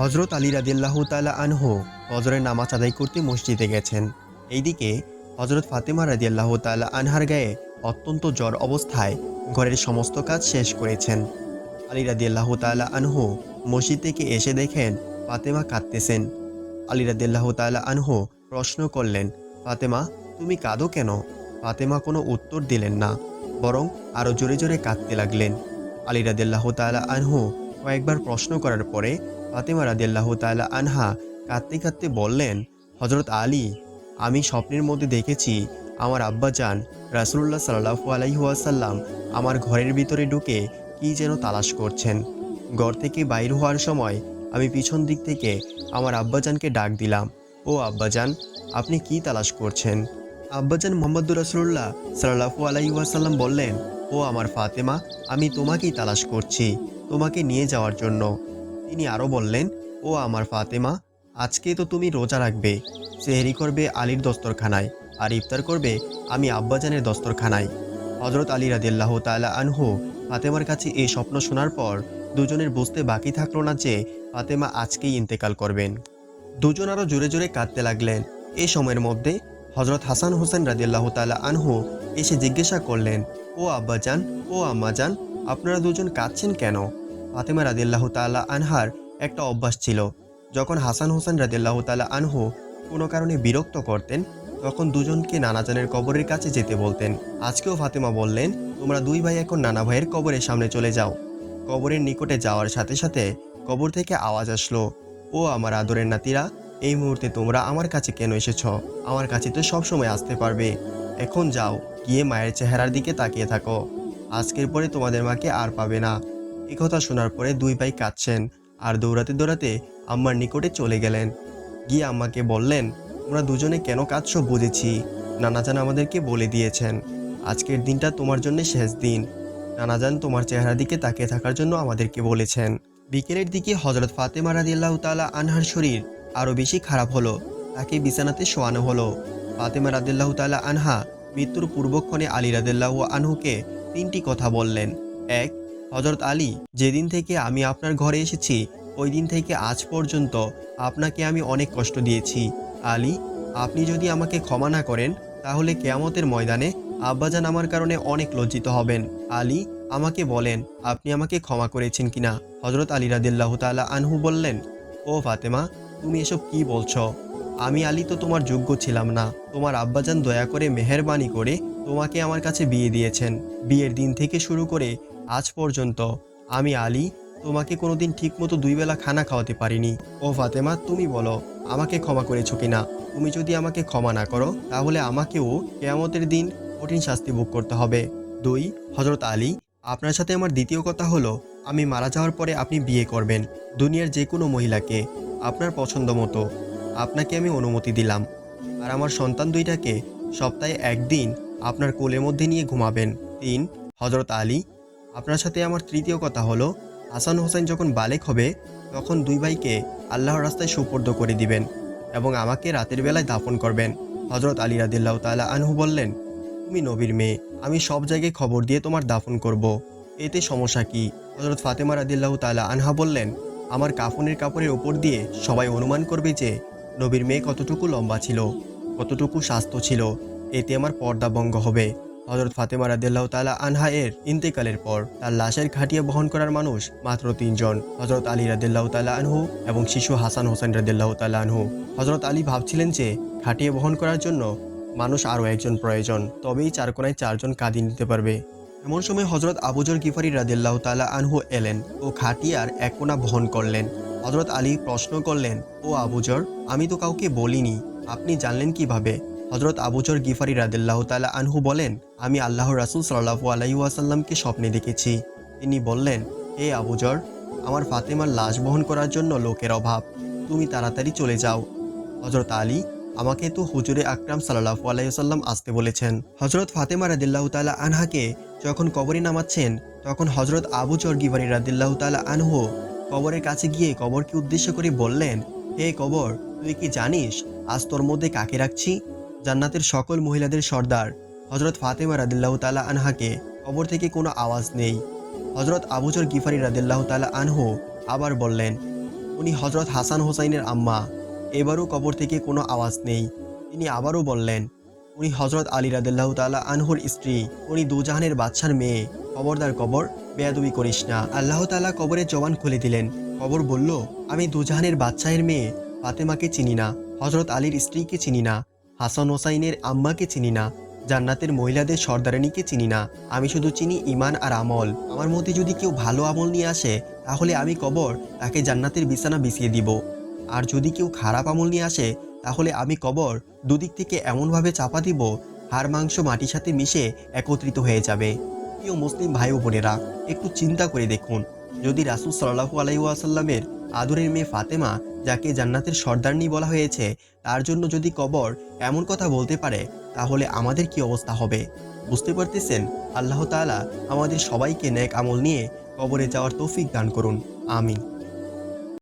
হজরত আলী রাদিল্লাহ তালা আনহু হজরের নামাজ আদায় করতে মসজিদে গেছেন। এইদিকে হজরত ফাতেমা রাদিয়াল্লাহ তালা আনহার গায়ে অত্যন্ত জ্বর অবস্থায় ঘরের সমস্ত কাজ শেষ করেছেন। আলী রাদিয়াল্লাহ তালা আনহু মসজিদ থেকে এসে দেখেন ফাতেমা কাঁদতেছেন। আলী রাদিয়াল্লাহ তালা আনহু প্রশ্ন করলেন, ফাতেমা, তুমি কাঁদো কেন? ফাতেমা কোনো উত্তর দিলেন না, বরং আরও জোরে জোরে কাঁদতে লাগলেন। আলী রাদিয়াল্লাহ তালা আনহু কয়েকবার প্রশ্ন করার পরে ফাতেমা রাদিয়াল্লাহ তালা আনহা কাঁদতে কাঁদতে বললেন হজরত আলী, আমি স্বপ্নের মধ্যে দেখেছি আমার আব্বা যান রাসুল্লাহ সাল্লাহু আলাইহাসাল্লাম আমার ঘরের ভিতরে ঢুকে কি যেন তালাশ করছেন। ঘর থেকে বাইর হওয়ার সময় আমি পিছন দিক থেকে আমার আব্বাজানকে ডাক দিলাম, ও আব্বাজান, আপনি কি তালাশ করছেন? আব্বাজান মোহাম্মদ রাসুল্লাহ সাল্লাহু আলাইহাসাল্লাম বললেন ও আমার ফাতেমা, আমি তোমাকেই তালাশ করছি, তোমাকে নিয়ে যাওয়ার জন্য। তিনি আরও বললেন, ও আমার ফাতেমা, আজকে তো তুমি রোজা রাখবে, সেহেরি করবে আলীর দস্তরখানায়, আর ইফতার করবে আমি আব্বাজানের দস্তরখানায়। হজরত আলী রাদিল্লাহ তালা আনহু ফাতেমার কাছে এই স্বপ্ন শোনার পর দুজনের বুঝতে বাকি থাকল না যে ফাতেমা আজকেই ইন্তেকাল করবেন। দুজন আরও জোরে জোরে কাঁদতে লাগলেন। এই সময়ের মধ্যে হজরত হাসান হোসেন রাদিল্লাহ তালা আনহু এসে জিজ্ঞাসা করলেন, ও আব্বাজান ও আম্মাজান আপনারা দুজন কাঁদছেন কেন? ফাতেমা রাদিল্লাহ তালা আনহার একটা অভ্যাস ছিল। যখন হাসান হোসেন রাদিল্লাহ তালা আনহু কোনো কারণে বিরক্ত করতেন, তখন দুজনকে নানাজানের কবরের কাছে যেতে বলতেন। আজকেও ফাতেমা বললেন, তোমরা দুই ভাই এখন নানা ভাইয়ের কবরের সামনে চলে যাও। কবরের নিকটে যাওয়ার সাথে সাথে কবর থেকে আওয়াজ আসলো, ও আমার আদরের নাতিরা এই মুহূর্তে তোমরা আমার কাছে কেন এসেছ? আমার কাছে তো সব সময় আসতে পারবে। এখন যাও, গিয়ে মায়ের চেহারার দিকে তাকিয়ে থাকো। আজকের পরে তোমাদের মাকে আর পাবে না। কথা শোনার পরে দুই ভাই কাঁদছেন আর দৌড়াতে দৌড়াতে আম্মার নিকটে চলে গেলেন। গিয়ে আম্মাকে বললেন, তোমরা দুজনে কেন কাঁদছো বুঝেছি। নানাজান আমাদেরকে বলে দিয়েছেন, আজকের দিনটা তোমার জন্য শেষ দিন। নানাজান তোমার চেহারার দিকে তাকিয়ে থাকার জন্য আমাদেরকে বলেছেন। বিকেলের দিকে হজরত ফাতেমা রাদিয়াল্লাহু তাআলা আনহার শরীর আরও বেশি খারাপ হলো। তাকে বিছানাতে শোয়ানো হলো। ফাতেমা রাদিয়াল্লাহু তাআলা আনহা মৃত্যুর পূর্বক্ষণে আলী রাদিয়াল্লাহু আনহুকে তিনটি কথা বললেন। এক হজরত আলী, যেদিন থেকে আমি আপনার ঘরে এসেছি ওই দিন থেকে আজ পর্যন্ত আপনাকে আমি অনেক কষ্ট দিয়েছি। আলী, আপনি যদি আমাকে ক্ষমা না করেন, তাহলে কেয়ামতের ময়দানে আব্বাজান আমার কারণে অনেক লজ্জিত হবেন। আলী, আমাকে বলেন, আপনি আমাকে ক্ষমা করেছেন কিনা? হজরত আলী রাদিল্লাহ তালা আনহু বললেন, ও ফাতেমা তুমি এসব কি বলছো? আমি আলী তো তোমার যোগ্য ছিলাম না। তোমার আব্বাজান দয়া করে মেহরবানি করে তোমাকে আমার কাছে বিয়ে দিয়েছেন। বিয়ের দিন থেকে শুরু করে আজ পর্যন্ত আমি আলী তোমাকে কোনোদিন ঠিকমতো দুই বেলা খানা খাওয়াতে পারিনি। ও ফাতেমা, তুমি বলো, আমাকে ক্ষমা করেছ কিনা? তুমি যদি আমাকে ক্ষমা না করো, তাহলে আমাকেও কেয়ামতের দিন কঠিন শাস্তি ভোগ করতে হবে। দুই হজরত আলী, আপনার সাথে আমার দ্বিতীয় কথা হলো আমি মারা যাওয়ার পরে আপনি বিয়ে করবেন দুনিয়ার যে কোনো মহিলাকে আপনার পছন্দ মতো। আপনাকে আমি অনুমতি দিলাম। আর আমার সন্তান দুইটাকে সপ্তাহে একদিন আপনার কোলের মধ্যে নিয়ে ঘুমাবেন। তিন হজরত আলী। আপনার সাথে আমার তৃতীয় কথা হলো, হাসান হোসেন যখন বালেক হবে, তখন দুই ভাইকে আল্লাহর রাস্তায় সুপর্দ করে দিবেন এবং আমাকে রাতের বেলায় দাফন করবেন। হজরত আলী রাদিল্লাহ তালা আনহু বললেন, তুমি নবীর মেয়ে, আমি সব জায়গায় খবর দিয়ে তোমার দাফন করব। এতে সমস্যা কি? হজরত ফাতেমা রাদিল্লাহ তালা আনহা বললেন, আমার কাফনের কাপড়ের ওপর দিয়ে সবাই অনুমান করবে যে নবীর মেয়ে কতটুকু লম্বা ছিল, কতটুকু স্বাস্থ্য ছিল, এতে আমার পর্দা ভঙ্গ হবে। হজরত ফাতেমা রাদিল্লাহ তালা আনহা এর ইন্তেকালের পর তার লাশের খাটিয়া বহন করার মানুষ মাত্র তিনজন হজরত আলী রাদিল্লাহ তালা আনহু এবং শিশু হাসান হোসেন রাদিল্লাহ তালা আনহু। হজরত আলী ভাবছিলেন যে খাটিয়ে বহন করার জন্য মানুষ আরও একজন প্রয়োজন, তবেই চারকোনায় চারজন কাঁদি নিতে পারবে। এমন সময় হজরত আবুজর গিফারি রাদিল্লাহ তালা আনহু এলেন ও খাটিয়ার এক কোনা বহন করলেন। হজরত আলী প্রশ্ন করলেন, ও আবুজর আমি তো কাউকে বলিনি, আপনি জানলেন কীভাবে? হজরত আবুজর গিফারি রাদিল্লাহ তালা আনহু বলেন, আমি আল্লাহ রাসুল সাল্লাহু আলাইসাল্লামকে স্বপ্নে দেখেছি। তিনি বললেন, হে আবুজর আমার ফাতেমার লাশ বহন করার জন্য লোকের অভাব, তুমি তাড়াতাড়ি চলে যাও। হজরত আলী আমাকে তো হুজুরে আকরাম সাল্লাহ আলাইসাল্লাম আসতে বলেছেন। হজরত ফাতেমা রাদিল্লাহ তালা আনহাকে যখন কবরে নামাচ্ছেন, তখন হজরত আবু চর গিবারি রাদিল্লাহ তালা আনহ কবরের কাছে গিয়ে কবরকে উদ্দেশ্য করে বললেন, হে কবর, তুই কি জানিস আজ তোর মধ্যে কাকে রাখছি? জান্নাতের সকল মহিলাদের সর্দার। হজরত ফাতেমা রাদিল্লাহ তালা আনহাকে কবর থেকে কোনো আওয়াজ নেই। হজরত আবুজর গিফারি রাদিল্লাহ তালা আনহু আবার বললেন, উনি হজরত হাসান হোসাইনের আম্মা। এবারও কবর থেকে কোনো আওয়াজ নেই। তিনি আবারও বললেন, উনি হজরত আলী রাদিল্লাহ তালা আনহুর স্ত্রী। উনি দুজাহানের বাচ্চার মেয়ে। কবরদার কবর, বেয়াদবি করিস না। আল্লাহ তালা কবরের জবান খুলে দিলেন। কবর বলল, আমি দুজাহানের বাচ্চায়ের মেয়ে, ফাতেমাকে চিনি না হজরত আলীর স্ত্রীকে চিনি না, হাসান হোসাইনের আম্মাকে চিনি না, জান্নাতের মহিলাদের সর্দারানিকে চিনি না। আমি শুধু চিনি ইমান আর আমল। আমার মধ্যে যদি কেউ ভালো আমল নিয়ে আসে, তাহলে আমি কবর, তাকে জান্নাতের বিছানা বিছিয়ে দিব। আর যদি কেউ খারাপ আমল নিয়ে আসে, তাহলে আমি কবর দুদিক থেকে এমনভাবে চাপা দিব, হাড় মাংস মাটির সাথে মিশে একত্রিত হয়ে যাবে। প্রিয় মুসলিম ভাই বোনেরা, একটু চিন্তা করে দেখুন, যদি রাসুল সাল্লাহু আলাইসাল্লামের আদরের মেয়ে ফাতেমা, যাকে জান্নাতের সর্দারনি বলা হয়েছে, তার জন্য যদি কবর এমন কথা বলতে পারে, তাহলে আমাদের কি অবস্থা হবে? বুঝতে পারতেছেন? আল্লাহ তাআলা আমাদের সবাইকে ন্যাক আমল নিয়ে কবরে যাওয়ার তৌফিক দান করুন। আমিন।